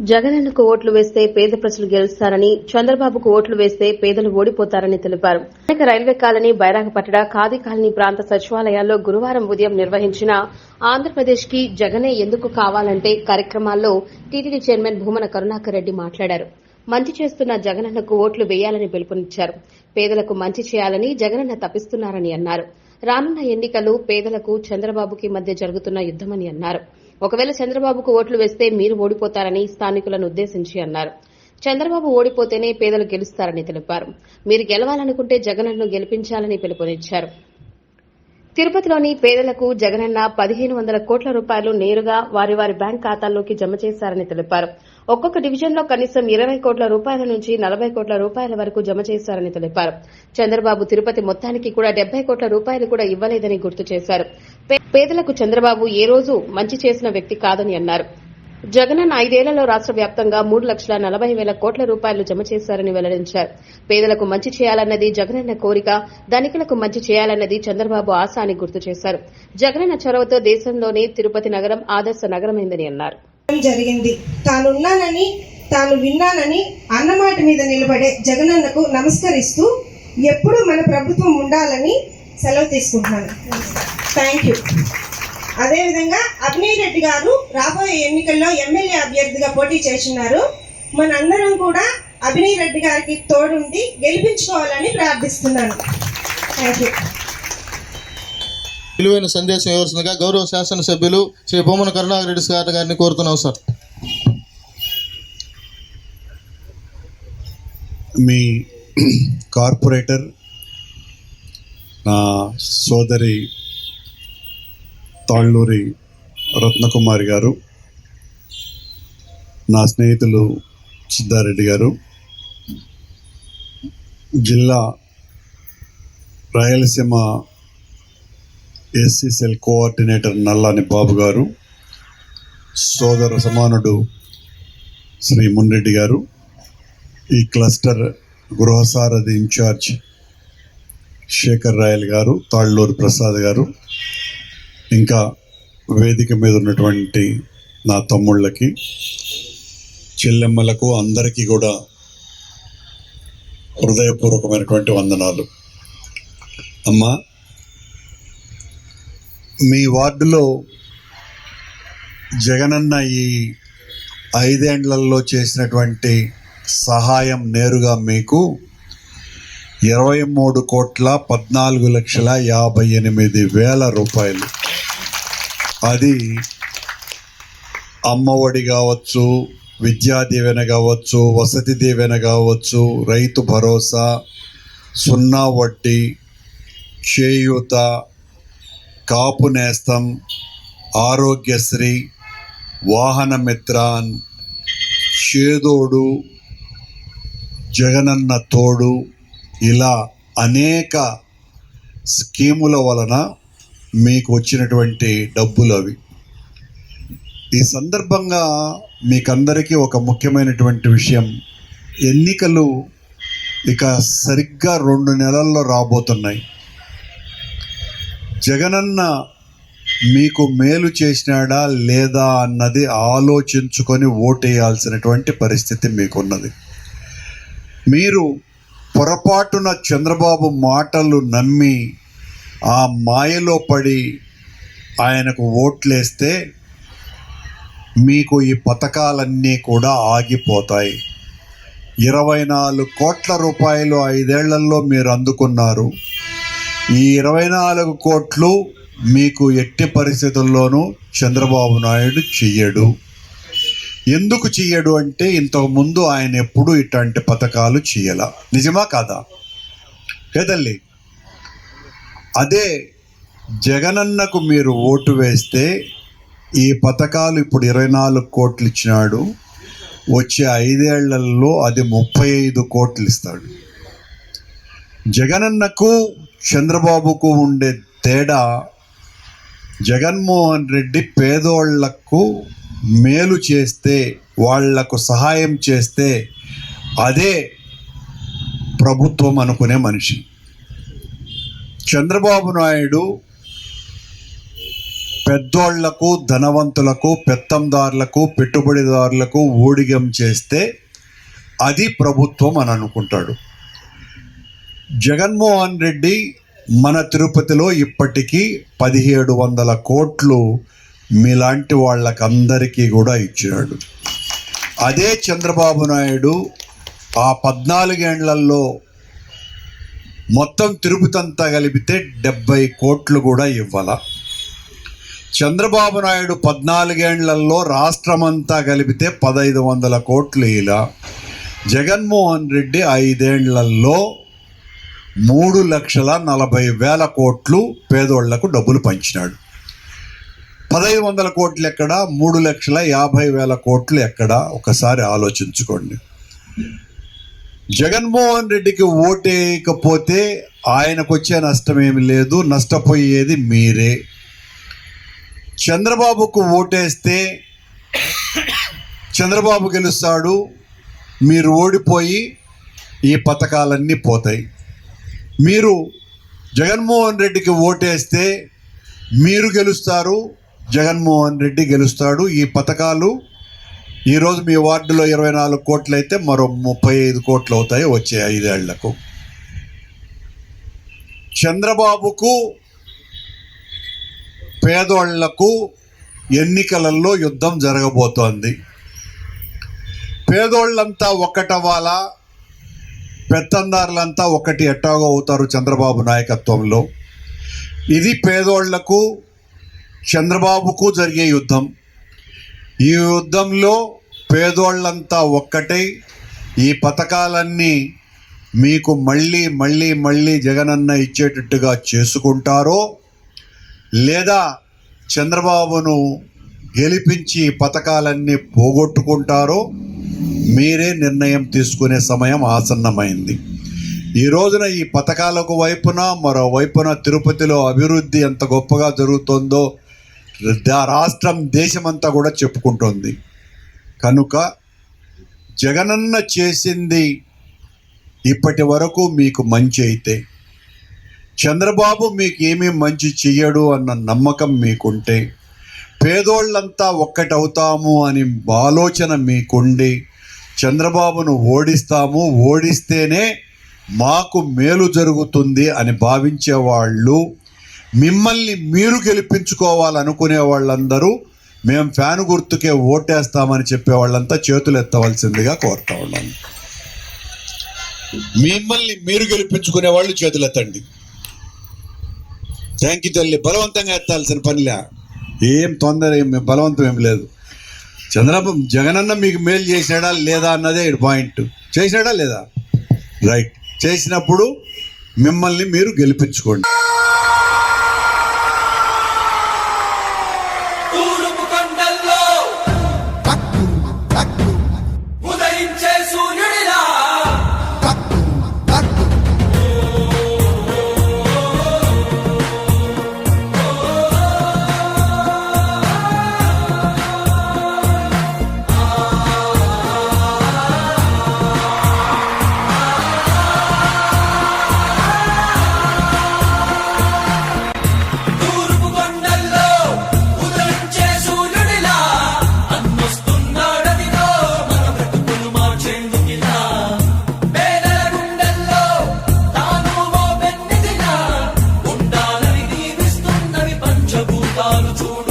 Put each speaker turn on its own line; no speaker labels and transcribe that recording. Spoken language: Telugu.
జగనన్నకు ఓట్లు వేస్తే పేద ప్రజలు గెలుస్తారని చంద్రబాబుకు ఓట్లు వేస్తే పేదలు ఓడిపోతారని తెలిపారు. అనేక railway colony Bairagapatna khadi colony ప్రాంత సచివాలయాల్లో గురువారం ఉదయం నిర్వహించిన ఆంధ్రప్రదేశ్కి జగనే ఎందుకు కావాలంటే కార్యక్రమాల్లో టీటీడీ చైర్మన్ భూమన కరుణాకర్ రెడ్డి మాట్లాడారు. మంచి చేస్తున్న జగనన్నకు ఓట్లు వేయాలని పిలుపునిచ్చారు. పేదలకు మంచి చేయాలని జగనన్న తప్పిస్తున్నారని అన్నారు. రానున్న ఎన్నికలు పేదలకు చంద్రబాబుకి మధ్య జరుగుతున్న యుద్దమని అన్నారు. ఒకవేళ చంద్రబాబుకు ఓట్లు వేస్తే మీరు ఓడిపోతారని స్థానికులను ఉద్దేశించి అన్నారు. చంద్రబాబు ఓడిపోతేనే పేదలు గెలుస్తారని తెలిపారు. మీరు గెలవాలనుకుంటే జగనన్ను గెలిపించాలని పిలుపునిచ్చారు. తిరుపతిలోని పేదలకు జగనన్న పదిహేను వందల కోట్ల రూపాయలు నేరుగా వారి వారి బ్యాంక్ ఖాతాల్లోకి జమ చేశారని తెలిపారు. ఒక్కొక్క డివిజన్లో కనీసం ఇరవై కోట్ల రూపాయల నుంచి నలభై కోట్ల రూపాయల వరకు జమ చేశారని తెలిపారు. చంద్రబాబు తిరుపతి మొత్తానికి కూడా డెబ్బై కోట్ల రూపాయలు కూడా ఇవ్వలేదని గుర్తు చేశారు. పేదలకు చంద్రబాబు ఏ రోజు మంచి చేసిన వ్యక్తి కాదని అన్నారు. జగనన్న ఐదేళ్ళలో రాష్ట్ర వ్యాప్తంగా మూడు లక్షల నలభై వేల కోట్ల రూపాయలు జమ చేశారని వెల్లడించారు. పేదలకు మంచి చేయాలన్నది జగనన్న కోరిక ధనికులకు మంచి చేయాలన్నది చంద్రబాబు ఆశ అని గుర్తు చేశారు. జగనన్న చొరవతో దేశంలోనే తిరుపతి నగరం ఆదర్శ నగరమైందని అన్నారు.
జరిగింది? తానున్నానని తాను విన్నానని అన్నమాట మీద నిలబడే జగనన్నకు నమస్కరిస్తూ ఎప్పుడు మన ప్రభుత్వం ఉండాలని సెలవు తీసుకుంటున్నాను. థ్యాంక్ యూ అదేవిధంగా అభినయ్ రెడ్డి గారు రాబోయే ఎన్నికల్లో ఎమ్మెల్యే అభ్యర్థిగా పోటీ చేస్తున్నారు. మనందరం కూడా అభినయ్ రెడ్డి గారికి తోడుండి గెలిపించుకోవాలని ప్రార్థిస్తున్నాను. థ్యాంక్ యూ
విలువైన సందేశం ఇవ్వాల్సిందిగా గౌరవ శాసనసభ్యులు శ్రీ బొమ్మన కరుణాకర్ రెడ్డి గారి గారిని కోరుతున్నాం సార్.
మీ కార్పొరేటర్ నా సోదరి తాళ్ళూరి రత్నకుమారి గారు నా స్నేహితులు సిద్ధారెడ్డి గారు జిల్లా Rayalaseema SC cell coordinator Nallani Babu గారు సోదర సమానుడు శ్రీ మున్రెడ్డి గారు ఈ క్లస్టర్ గృహసారథి ఇన్ఛార్జ్ శేఖర్ రాయల్ గారు తాళ్ళూరు ప్రసాద్ గారు ఇంకా వేదిక మీద ఉన్నటువంటి నా తమ్ముళ్ళకి చెల్లెమ్మలకు అందరికీ కూడా హృదయపూర్వకమైనటువంటి వందనాలు. అమ్మా మీ వార్డులో జగనన్న ఈ ఐదేండ్లలో చేసినటువంటి సహాయం నేరుగా మీకు ఇరవై మూడు కోట్ల పద్నాలుగు లక్షల యాభై ఎనిమిది వేల రూపాయలు. అది అమ్మఒడి కావచ్చు విద్యా దీవెన కావచ్చు వసతి దీవెన కావచ్చు రైతు భరోసా సున్నా వడ్డీ చేయూత కాపు నేస్తం ఆరోగ్యశ్రీ వాహన మిత్రాన్ చేదోడు జగనన్న తోడు ఇలా అనేక స్కీముల వలన మీకు వచ్చినటువంటి డబ్బులు అవి. ఈ సందర్భంగా మీకందరికీ ఒక ముఖ్యమైనటువంటి విషయం. ఎన్నికలు ఇక సరిగ్గా రెండు నెలల్లో రాబోతున్నాయి. జగనన్న మీకు మేలు చేసినాడా లేదా అన్నది ఆలోచించుకొని ఓటేయాల్సినటువంటి పరిస్థితి మీకున్నది. మీరు పొరపాటున చంద్రబాబు మాటలు నమ్మి ఆ మాయలో పడి ఆయనకు ఓట్లేస్తే మీకు ఈ పథకాలన్నీ కూడా ఆగిపోతాయి. ఇరవై నాలుగు కోట్ల రూపాయలు ఐదేళ్ళలో మీరు అందుకున్నారు. ఈ ఇరవై నాలుగు కోట్లు మీకు ఎట్టి పరిస్థితుల్లోనూ చంద్రబాబు నాయుడు చెయ్యడు. ఎందుకు చెయ్యడు అంటే ఇంతకుముందు ఆయన ఎప్పుడు ఇట్లాంటి పథకాలు చెయ్యాల. నిజమా కాదా? లేదల్లి అదే జగనన్నకు మీరు ఓటు వేస్తే ఈ పథకాలు ఇప్పుడు ఇరవై నాలుగు కోట్లు ఇచ్చినాడు వచ్చే ఐదేళ్ళలో అది ముప్పై ఐదు కోట్లు ఇస్తాడు. జగనన్నకు చంద్రబాబుకు ఉండే తేడా జగన్మోహన్ రెడ్డి పేదోళ్ళకు మేలు చేస్తే వాళ్ళకు సహాయం చేస్తే అదే ప్రభుత్వం అనుకునే మనిషి. చంద్రబాబు నాయుడు పెద్దోళ్ళకు ధనవంతులకు పెత్తందారులకు పెట్టుబడిదారులకు ఊడిగం చేస్తే అది ప్రభుత్వం అని అనుకుంటాడు. జగన్మోహన్ రెడ్డి మన తిరుపతిలో ఇప్పటికీ పదిహేడు వందల కోట్లు మీలాంటి వాళ్ళకందరికీ కూడా ఇచ్చినాడు అదే చంద్రబాబు నాయుడు ఆ పద్నాలుగేండ్లలో మొత్తం తిరుపతి అంతా కలిపితే డెబ్బై కోట్లు కూడా ఇవ్వాల. చంద్రబాబు నాయుడు పద్నాలుగేండ్లలో రాష్ట్రమంతా కలిపితే పదహైదు వందల కోట్లు ఇలా జగన్మోహన్ రెడ్డి ఐదేండ్లలో మూడు లక్షల నలభై వేల కోట్లు పేదోళ్ళకు డబ్బులు పంచినాడు. పదహైదు వందల కోట్లు ఎక్కడ? మూడు లక్షల యాభై వేల కోట్లు ఎక్కడ? ఒకసారి ఆలోచించుకోండి. జగన్మోహన్ రెడ్డికి ఓటేయకపోతే ఆయనకు వచ్చే నష్టం ఏమి లేదు నష్టపోయేది మీరే. చంద్రబాబుకు ఓటేస్తే చంద్రబాబు గెలుస్తాడు మీరు ఓడిపోయి ఈ పథకాలన్నీ పోతాయి. మీరు జగన్మోహన్ రెడ్డికి ఓటేస్తే మీరు గెలుస్తారు జగన్మోహన్ రెడ్డి గెలుస్తాడు ఈ పథకాలు ఈరోజు మీ వార్డులో ఇరవై నాలుగు కోట్లు అయితే మరో ముప్పై ఐదు కోట్లు అవుతాయి వచ్చే ఐదేళ్ళకు. చంద్రబాబుకు పేదోళ్ళకు ఎన్నికలలో యుద్ధం జరగబోతోంది. పేదోళ్ళంతా ఒక్కటవ్వాలా పెత్తందారులంతా ఒకటి ఎట్టాగో అవుతారు చంద్రబాబు నాయకత్వంలో. ఇది పేదోళ్ళకు చంద్రబాబుకు జరిగే యుద్ధం. ఈ యుద్ధంలో పేదోళ్ళంతా ఒక్కటై. ఈ పథకాలన్నీ మీకు మళ్ళీ మళ్ళీ మళ్ళీ జగనన్న ఇచ్చేటట్టుగా చేసుకుంటారో లేదా చంద్రబాబును గెలిపించి పథకాలన్నీ పోగొట్టుకుంటారో మీరే నిర్ణయం తీసుకునే సమయం ఆసన్నమైంది. ఈ రోజున ఈ పథకాలకు వైపున మరోవైపున తిరుపతిలో అభివృద్ధి ఎంత గొప్పగా జరుగుతుందో రాష్ట్రం దేశమంతా కూడా చెప్పుకుంటోంది. కనుక జగనన్న చేసింది ఇప్పటి వరకు మీకు మంచి అయితే చంద్రబాబు మీకు ఏమీ మంచి చెయ్యడు అన్న నమ్మకం మీకుంటే పేదోళ్ళంతా ఒక్కటవుతాము అని ఆలోచన మీకుండి చంద్రబాబును ఓడిస్తాము ఓడిస్తేనే మాకు మేలు జరుగుతుంది అని భావించే వాళ్ళు మిమ్మల్ని మీరు గెలిపించుకోవాలనుకునే వాళ్ళందరూ మేము ఫ్యాన్ గుర్తుకే ఓటేస్తామని చెప్పే వాళ్ళంతా చేతులు ఎత్తవలసిందిగా కోరుతా ఉన్నాను. మిమ్మల్ని మీరు గెలిపించుకునే వాళ్ళు చేతులు ఎత్తండి. థ్యాంక్ యూ తల్లి బలవంతంగా ఎత్తాల్సిన పనిలే. ఏం తొందర ఏం బలవంతం ఏం లేదు. చంద్రబాబు జగనన్న మీకు మేలు చేశాడా లేదా అన్నదే పాయింట్. చేశాడా లేదా? రైట్. చేసినప్పుడు మిమ్మల్ని మీరు గెలిపించుకోండి. Yar